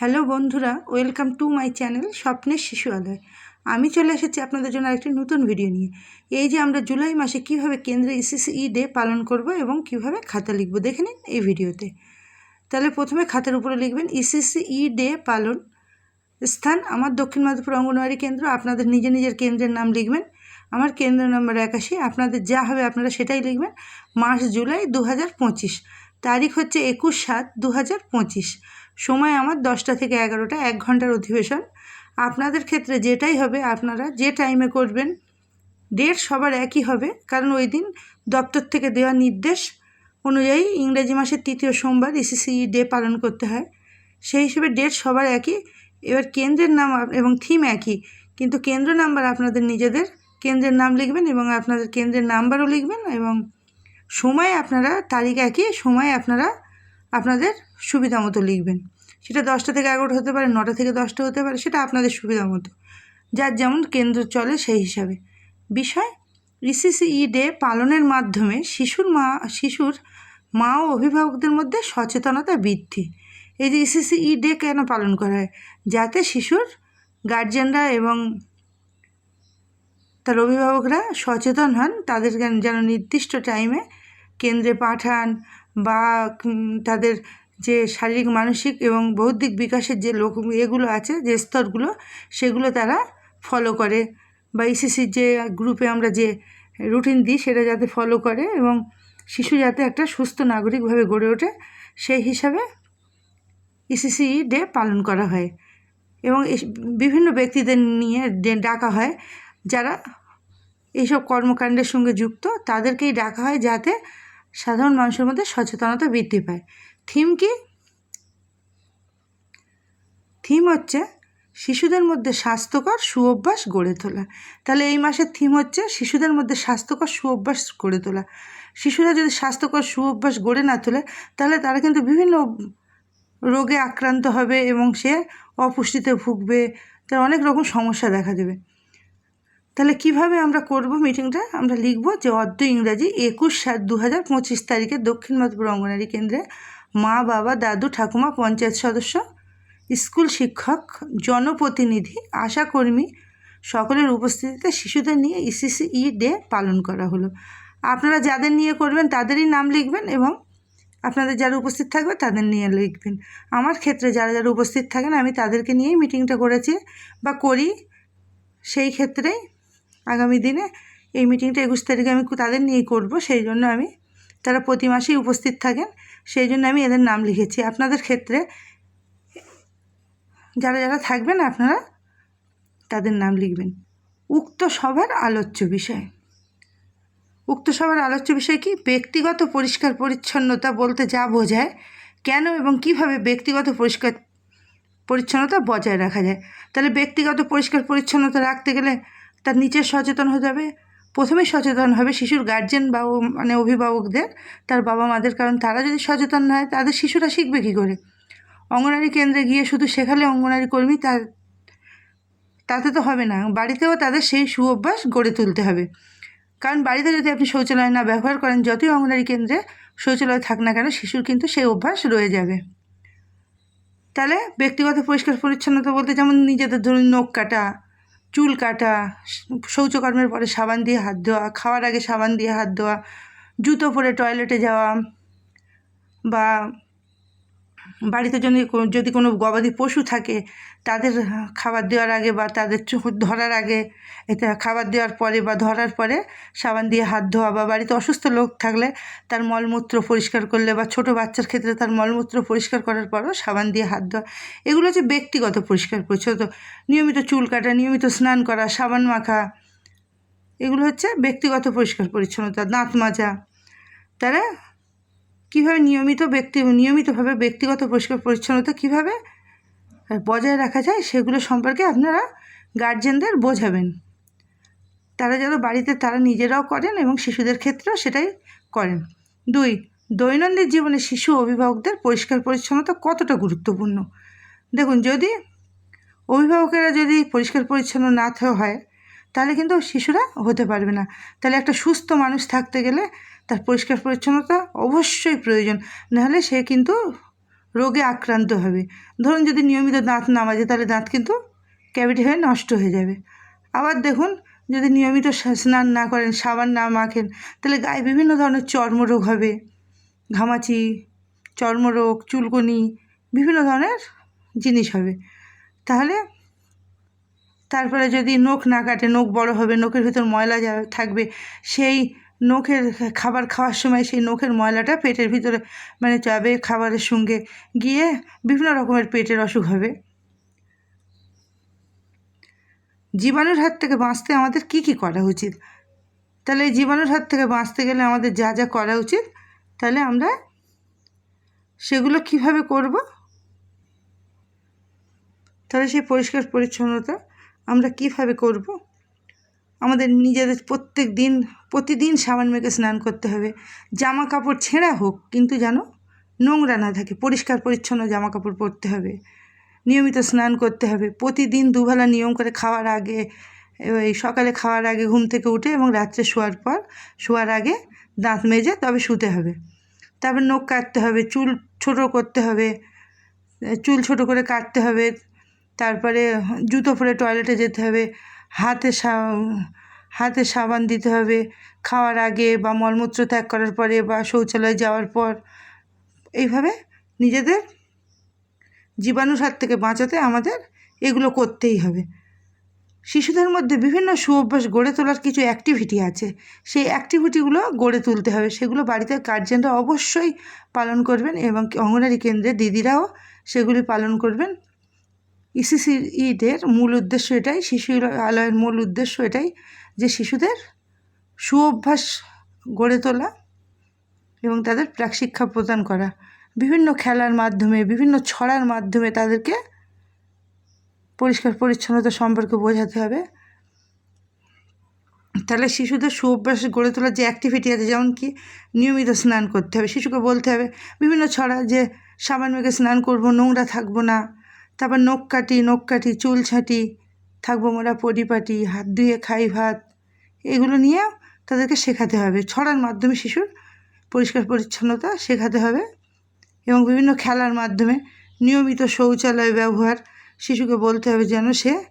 Hello বন্ধুরা, welcome to my channel স্বপ্নের শিশু আলয় আমি চলে এসেছি আপনাদের জন্য আরেকটি নতুন ভিডিও নিয়ে। এই যে আমরা জুলাই মাসে কীভাবে কেন্দ্রে ইসিসি ই ডে পালন করব এবং কীভাবে খাতা লিখব, দেখে নিন এই ভিডিওতে। তাহলে প্রথমে খাতার উপরে লিখবেন ইসিসি ই ডে পালন স্থান, আমার দক্ষিণ মাধবপুর অঙ্গনওয়াড়ি কেন্দ্র, আপনাদের নিজের নিজের কেন্দ্রের নাম লিখবেন, আমার কেন্দ্র নম্বর একাশি, আপনাদের যা হবে আপনারা সেটাই লিখবেন মাস জুলাই দু হাজার পঁচিশ, তারিখ হচ্ছে একুশ সাত দু সময় আমার দশটা থেকে এগারোটা, এক ঘণ্টার অধিবেশন। আপনাদের ক্ষেত্রে যেটাই হবে, আপনারা যে টাইমে করবেন ডেট সবার একই হবে। কারণ ওই দিন দপ্তর থেকে দেওয়া নির্দেশ অনুযায়ী ইংরেজি মাসের তৃতীয় সোমবার ইসিসি ডে পালন করতে হয়। সেই হিসেবে ডেট সবার একই। এবার কেন্দ্রের নাম এবং থিম একই। কিন্তু কেন্দ্র নাম্বার আপনাদের নিজেদের। কেন্দ্রের নাম লিখবেন এবং আপনাদের কেন্দ্রের নাম্বারও লিখবেন এবং সময় আপনারা, তারিখ একই। সময় আপনারা আপনাদের সুবিধা মতো লিখবেন। সেটা দশটা থেকে এগারোটা হতে পারে, নটা থেকে দশটা হতে পারে, সেটা আপনাদের সুবিধা মতো। যার যেমন কেন্দ্র চলে সেই হিসাবে। বিষয় ইসিসি ডে পালনের মাধ্যমে শিশুর মা শিশুর মা ও অভিভাবকদের মধ্যে সচেতনতা বৃদ্ধি। এই যে ইসিসি ই ডে কেন পালন করা হয়? যাতে শিশুর গার্জেনরা এবং তার অভিভাবকরা সচেতন হন, তাদের যেন নির্দিষ্ট টাইমে কেন্দ্রে পাঠান বা তাদের যে শারীরিক, মানসিক এবং বৌদ্ধিক বিকাশের যে লোক, এগুলো আছে, যে স্তরগুলো, সেগুলো তারা ফলো করে। বা ইসিসির যে গ্রুপে আমরা যে রুটিন দিই, সেটা যাতে ফলো করে এবং শিশু যাতে একটা সুস্থ নাগরিকভাবে গড়ে ওঠে, সেই হিসাবে ইসিসি ডে পালন করা হয়। এবং বিভিন্ন ব্যক্তিদের নিয়ে ডাকা হয়। যারা এইসব কর্মকাণ্ডের সঙ্গে যুক্ত, তাদেরকেই ডাকা হয় যাতে সাধারণ মানুষের মধ্যে সচেতনতা বৃদ্ধি পায়। থিম কি? থিম হচ্ছে শিশুদের মধ্যে স্বাস্থ্যকর সুঅভ্যাস গড়ে তোলা। তাহলে এই মাসের থিম হচ্ছে শিশুদের মধ্যে স্বাস্থ্যকর সুঅভ্যাস গড়ে তোলা। শিশুরা যদি স্বাস্থ্যকর সুঅভ্যাস গড়ে না তোলে, তাহলে তারা কিন্তু বিভিন্ন রোগে আক্রান্ত হবে এবং সে অপুষ্টিতে ভুগবে। তার অনেক রকম সমস্যা দেখা দেবে। তাহলে কীভাবে আমরা করব মিটিংটা আমরা লিখব যে অর্ধ ইংরাজি একুশ সাত দু হাজার পঁচিশ তারিখে দক্ষিণ মাধপুর অঙ্গনারী কেন্দ্রে মা, বাবা, দাদু, ঠাকুমা, পঞ্চায়েত সদস্য, স্কুল শিক্ষক, জনপ্রতিনিধি আশাকর্মী সকলের উপস্থিতিতে শিশুদের নিয়ে ইসিসি ই ডে পালন করা হলো। আপনারা যাদের নিয়ে করবেন তাদেরই নাম লিখবেন এবং আপনাদের যারা উপস্থিত থাকবে তাদের নিয়ে লিখবেন। আমার ক্ষেত্রে যারা যারা উপস্থিত থাকেন আমি তাদেরকে নিয়েই মিটিংটা করেছি বা করি। সেই ক্ষেত্রেই আগামী দিনে এই মিটিংটা একুশ তারিখে আমি তাদের নিয়ে করব, সেই জন্য আমি তারা প্রতি মাসেই উপস্থিত থাকেন, সেই জন্য আমি এদের নাম লিখেছি। আপনাদের ক্ষেত্রে যারা যারা থাকবেন আপনারা তাদের নাম লিখবেন। উক্ত সভার আলোচ্য বিষয়। উক্ত সভার আলোচ্য বিষয় কি? ব্যক্তিগত পরিষ্কার পরিচ্ছন্নতা বলতে যা বোঝায়, কেন এবং কীভাবে ব্যক্তিগত পরিষ্কার পরিচ্ছন্নতা বজায় রাখা যায়। তাহলে ব্যক্তিগত পরিষ্কার পরিচ্ছন্নতা রাখতে গেলে তার নিচে সচেতন হতে হবে প্রথমে সচেতন হবে শিশুর গার্জেন বা মানে অভিভাবকদের, তার বাবা মাদের। কারণ তারা যদি সচেতন না হয়, তাদের শিশুরা শিখবে কী করে? অঙ্গনারী কেন্দ্রে গিয়ে শুধু শেখালে অঙ্গনারী কর্মী তার তাতে তো হবে না। বাড়িতেও তাদের সেই সুঅভ্যাস গড়ে তুলতে হবে। কারণ বাড়িতে যদি আপনি শৌচালয় না ব্যবহার করেন, যতই অঙ্গনারী কেন্দ্রে শৌচালয় থাক না কেন, শিশুর কিন্তু সেই অভ্যাস রয়ে যাবে। তাহলে ব্যক্তিগত পরিষ্কার পরিচ্ছন্নতা বলতে যেমন নিজেদের ধরুন নখ কাটা চুল কাটা, শৌচকর্মের পরে সাবান দিয়ে হাত ধোয়া, খাওয়ার আগে সাবান দিয়ে হাত ধোয়া, জুতো পরে টয়লেটে যাওয়া বা বাড়িতে যদি যদি কোনো গবাদি পশু থাকে, তাদের খাবার দেওয়ার আগে বা তাদের ধরার আগে এটা খাবার দেওয়ার পরে বা ধরার পরে সাবান দিয়ে হাত ধোয়া বা বাড়িতে অসুস্থ লোক থাকলে তার মলমূত্র পরিষ্কার করলে বা ছোট বাচ্চার ক্ষেত্রে তার মলমূত্র পরিষ্কার করার পরও সাবান দিয়ে হাত ধোয়া, এগুলো হচ্ছে ব্যক্তিগত পরিষ্কার পরিচ্ছন্ন নিয়মিত চুল কাটা, নিয়মিত স্নান করা, সাবান মাখা, এগুলো হচ্ছে ব্যক্তিগত পরিষ্কার পরিচ্ছন্নতা, দাঁত মাজা, তারা কীভাবে নিয়মিত ব্যক্তি, নিয়মিতভাবে ব্যক্তিগত পরিষ্কার পরিচ্ছন্নতা কীভাবে বজায় রাখা যায় সেগুলো সম্পর্কে আপনারা গার্জেনদের বোঝাবেন। তারা যেন বাড়িতে, তারা নিজেরাও করেন এবং শিশুদের ক্ষেত্রেও সেটাই করেন। দুই, দৈনন্দিন জীবনে শিশু অভিভাবকদের পরিষ্কার পরিচ্ছন্নতা কতটা গুরুত্বপূর্ণ? দেখুন, যদি অভিভাবকেরা যদি পরিষ্কার পরিচ্ছন্ন না হয়, তাহলে কিন্তু শিশুরা হতে পারবে না। তাহলে একটা সুস্থ মানুষ থাকতে গেলে তার পরিষ্কার পরিচ্ছন্নতা অবশ্যই প্রয়োজন। নাহলে সে কিন্তু রোগে আক্রান্ত হবে। ধরুন যদি নিয়মিত দাঁত না মাজে, তাহলে দাঁত কিন্তু ক্যাভিটি হয়ে নষ্ট হয়ে যাবে। আবার দেখুন, যদি নিয়মিত স্নান না করেন, সাবান না মাখেন, তাহলে গায়ে বিভিন্ন ধরনের চর্মরোগ হবে। ঘামাচি, চর্মরোগ, চুলকুনি, বিভিন্ন ধরনের জিনিস হবে। তাহলে তারপরে যদি নখ না কাটে, নখ বড় হবে, নখের ভিতর ময়লা যা থাকবে, সেই নখের খাবার খাওয়ার সময় সেই নখের ময়লাটা পেটের ভিতরে মানে যাবে খাবারের সঙ্গে গিয়ে বিভিন্ন রকমের পেটের অসুখ হবে। জীবাণুর হাত থেকে বাঁচতে আমাদের কি কি করা উচিত? তাহলে এই জীবাণুর হাত থেকে বাঁচতে গেলে আমাদের যা যা করা উচিত, তাহলে আমরা সেগুলো কীভাবে করব? তাহলে সেই পরিষ্কার পরিচ্ছন্নতা আমরা কীভাবে করব? আমাদের নিজেদের প্রত্যেক দিন, প্রতিদিন সাবান মেখে স্নান করতে হবে। জামা কাপড় ছেঁড়া হোক, কিন্তু যেন নোংরা না থাকে, পরিষ্কার পরিচ্ছন্ন জামা কাপড় পরতে হবে। নিয়মিত স্নান করতে হবে। প্রতিদিন দুবেলা নিয়ম করে খাওয়ার আগে ওই সকালে খাওয়ার আগে ঘুম থেকে উঠে এবং রাত্রে শোয়ার পর, শোয়ার আগে দাঁত মেজে তবে শুতে হবে। তারপর নখ কাটতে হবে, চুল ছোটো করতে হবে, চুল ছোটো করে কাটতে হবে। তারপরে জুতো পরে টয়লেটে যেতে হবে। হাতে হাতে সাবান দিতে হবে। খাওয়ার আগে বা মলমূত্র ত্যাগ করার পরে বা শৌচালয়ে যাওয়ার পর এইভাবে নিজেদের জীবাণুর হাত থেকে বাঁচাতে আমাদের এগুলো করতেই হবে। শিশুদের মধ্যে বিভিন্ন সুঅভ্যাস গড়ে তোলার কিছু অ্যাক্টিভিটি আছে। সেই অ্যাক্টিভিটিগুলো গড়ে তুলতে হবে। সেগুলো বাড়িতে গার্জেনরা অবশ্যই পালন করবেন এবং অঙ্গনারী কেন্দ্রে দিদিরাও সেগুলি পালন করবেন। ইসিসি ইডের মূল উদ্দেশ্য এটাই, শিশু আলয়ের মূল উদ্দেশ্য এটাই যে শিশুদের সুঅভ্যাস গড়ে তোলা এবং তাদের প্রাক শিক্ষা প্রদান করা। বিভিন্ন খেলার মাধ্যমে, বিভিন্ন ছড়ার মাধ্যমে তাদেরকে পরিষ্কার পরিচ্ছন্নতা সম্পর্কে বোঝাতে হবে। তাহলে শিশুদের সুঅভ্যাস গড়ে তোলার যে অ্যাক্টিভিটি আছে, যেমন কি নিয়মিত স্নান করতে হবে, শিশুকে বলতে হবে, বিভিন্ন ছড়া যে সাবান মেঘে স্নান করব, নোংরা থাকব না তারপর নখ কাটি নখ কাটি, চুল ছাঁটি, থাকব মোরা পরিপাটি হাত ধুয়ে খাই ভাত। এগুলো নিয়ে তাদেরকে শেখাতে হবে। ছড়ার মাধ্যমে শিশুর পরিষ্কার পরিচ্ছন্নতা শেখাতে হবে এবং বিভিন্ন খেলার মাধ্যমে নিয়মিত শৌচালয় ব্যবহার শিশুকে বলতে হবে যেন সে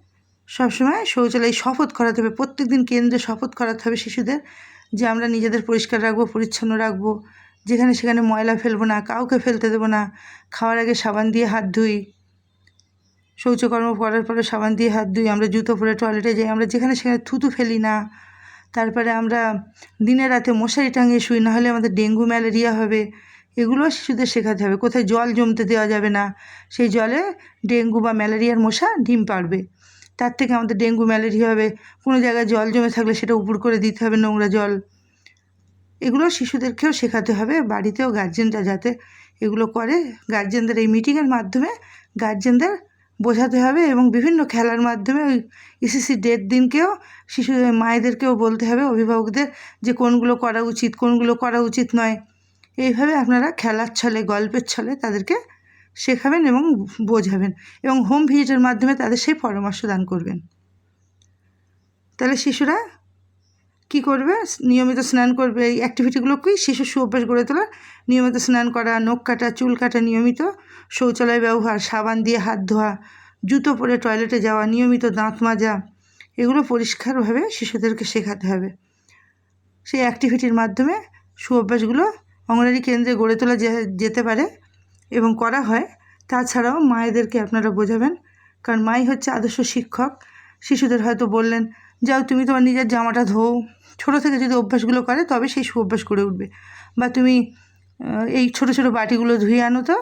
সবসময় শৌচালয় শপথ করাতে হবে। প্রত্যেক দিন কেন্দ্রে শপথ করাতে হবে শিশুদের যে আমরা নিজেদের পরিষ্কার রাখব, পরিচ্ছন্ন রাখব। যেখানে সেখানে ময়লা ফেলব না, কাউকে ফেলতে দেবো না। খাওয়ার আগে সাবান দিয়ে হাত ধুই। শৌচকর্ম করার পরে সাবান দিয়ে হাত ধুই, আমরা জুতো পরে টয়লেটে যাই, আমরা যেখানে সেখানে থুতু ফেলি না। তারপরে আমরা দিনে রাতে মশারি টাঙিয়ে শুই, না হলে আমাদের ডেঙ্গু, ম্যালেরিয়া হবে। এগুলো শিশুদের শেখাতে হবে, কোথায় জল জমতে দেওয়া যাবে না। সেই জলে ডেঙ্গু বা ম্যালেরিয়ার মশা ডিম পাড়বে। তার থেকে আমাদের ডেঙ্গু, ম্যালেরিয়া হবে। কোনো জায়গায় জল জমে থাকলে সেটা উপর করে দিতে হবে নোংরা জল। এগুলো শিশুদেরকেও শেখাতে হবে, বাড়িতেও গার্জেনরা যাতে এগুলো করে। গার্জেনদের এই মিটিংয়ের মাধ্যমে গার্জেনদের বোঝাতে হবে এবং বিভিন্ন খেলার মাধ্যমে ওই ইসিসি ডের দিনকেও, শিশু মায়েদেরকেও বলতে হবে, অভিভাবকদের যে কোনগুলো করা উচিত, কোনগুলো করা উচিত নয়। এইভাবে আপনারা খেলার ছলে, গল্পের ছলে তাদেরকে শেখাবেন এবং বোঝাবেন এবং হোম ভিজিটের মাধ্যমে তাদের সেই পরামর্শ দান করবেন। তাহলে শিশুরা কী করবে? নিয়মিত স্নান করবে। এই অ্যাক্টিভিটিগুলোকেই শিশু সুঅভ্যাস গড়ে তোলা। নিয়মিত স্নান করা, নখ কাটা, চুল কাটা নিয়মিত। শৌচালয় ব্যবহার, সাবান দিয়ে হাত ধোয়া, জুতো পরে টয়লেটে যাওয়া, নিয়মিত দাঁত মাজা। এগুলো পরিষ্কারভাবে শিশুদেরকে শেখাতে হবে। সেই অ্যাক্টিভিটির মাধ্যমে সুঅভ্যাসগুলো অঙ্গনারী কেন্দ্রে গড়ে তোলা যেতে পারে এবং করা হয়, তাছাড়াও মায়েদেরকে আপনারা বোঝাবেন। কারণ মাই হচ্ছে আদর্শ শিক্ষক। শিশুদের হয়তো বললেন, যাও তুমি তোমার নিজের জামাটা ধোও। ছোটো থেকে যদি অভ্যাসগুলো করে, তবে সেই সুঅভ্যাস করে উঠবে। বা তুমি এই ছোটো ছোটো বাটিগুলো ধুয়ে আনো তো,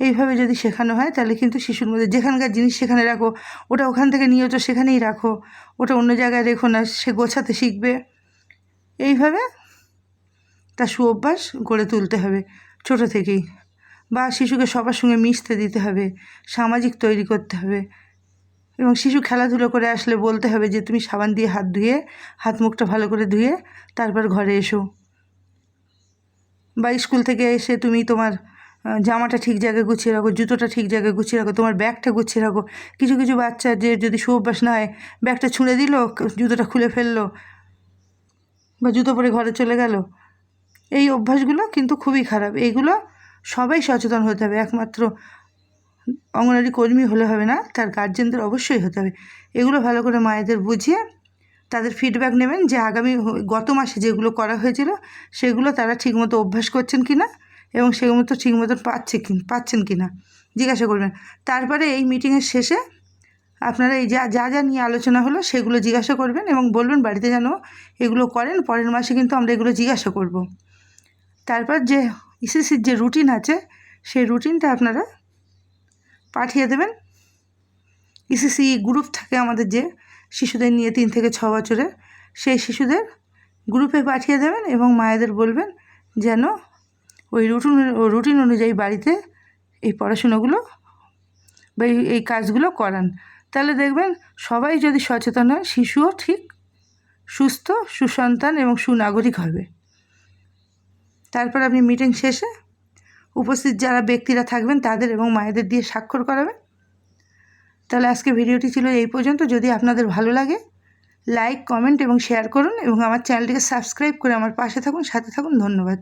এইভাবে যদি শেখানো হয়, তাহলে কিন্তু শিশুর মধ্যে যেখানকার জিনিস সেখানে রাখো, ওটা ওখান থেকে নিয়ে তো সেখানেই রাখো, ওটা অন্য জায়গায় রেখো না, সে গোছাতে শিখবে। এইভাবে তার সুঅভ্যাস গড়ে তুলতে হবে ছোটো থেকেই। বা শিশুকে সবার সঙ্গে মিশতে দিতে হবে, সামাজিক তৈরি করতে হবে। এবং শিশু খেলাধুলো করে আসলে বলতে হবে যে তুমি সাবান দিয়ে হাত ধুয়ে, হাত মুখটা ভালো করে ধুয়ে তারপর ঘরে এসো। বা স্কুল থেকে এসে তুমি তোমার জামাটা ঠিক জায়গায় গুছিয়ে রাখো, জুতোটা ঠিক জায়গায় গুছিয়ে রাখো, তোমার ব্যাগটা গুছিয়ে রাখো। কিছু কিছু বাচ্চা যে যদি সুঅভ্যাস না হয়, ব্যাগটা ছুঁড়ে দিল, জুতোটা খুলে ফেলল বা জুতো পরে ঘরে চলে গেল। এই অভ্যাসগুলো কিন্তু খুবই খারাপ। এইগুলো সবাই সচেতন হতে হবে। একমাত্র অঙ্গনারী কর্মী হলে হবে না, তার গার্জেনদের অবশ্যই হতে হবে। এগুলো ভালো করে মায়েদের বুঝিয়ে তাদের ফিডব্যাক নেবেন যে আগামী গত মাসে যেগুলো করা হয়েছিল, সেগুলো তারা ঠিকমতো অভ্যাস করছেন কি না এবং সেগুলো তো ঠিক মতন পাচ্ছে কি পাচ্ছেন কি না জিজ্ঞাসা করবেন। তারপরে এই মিটিংয়ের শেষে আপনারা এই যা যা যা নিয়ে আলোচনা হলো, সেগুলো জিজ্ঞাসা করবেন এবং বলবেন বাড়িতে যেন এগুলো করেন, পরের মাসে কিন্তু আমরা এগুলো জিজ্ঞাসা করব। তারপর যে ইসিসির যে রুটিন আছে, সেই রুটিনটা আপনারা পাঠিয়ে দেবেন। ইসিসি গ্রুপ থাকে আমাদের যে, শিশুদের নিয়ে তিন থেকে ছ বছরের সেই শিশুদের গ্রুপে পাঠিয়ে দেবেন এবং মায়েদের বলবেন যেন ওই রুটিন রুটিন অনুযায়ী বাড়িতে এই পড়াশুনোগুলো বা এই কাজগুলো করান। তাহলে দেখবেন সবাই যদি সচেতন হয়, শিশুও ঠিক সুস্থ, সুসন্তান এবং সুনাগরিক হবে। তারপর আপনি মিটিং শেষে উপস্থিত যারা ব্যক্তিরা থাকবেন তাদের এবং মায়েদের দিয়ে স্বাক্ষর করাবেন তাহলে আজকে ভিডিওটি ছিল এই পর্যন্ত। যদি আপনাদের ভালো লাগে লাইক কমেন্ট এবং শেয়ার করুন এবং আমার চ্যানেলটিকে সাবস্ক্রাইব করে আমার পাশে থাকুন, সাথে থাকুন। ধন্যবাদ।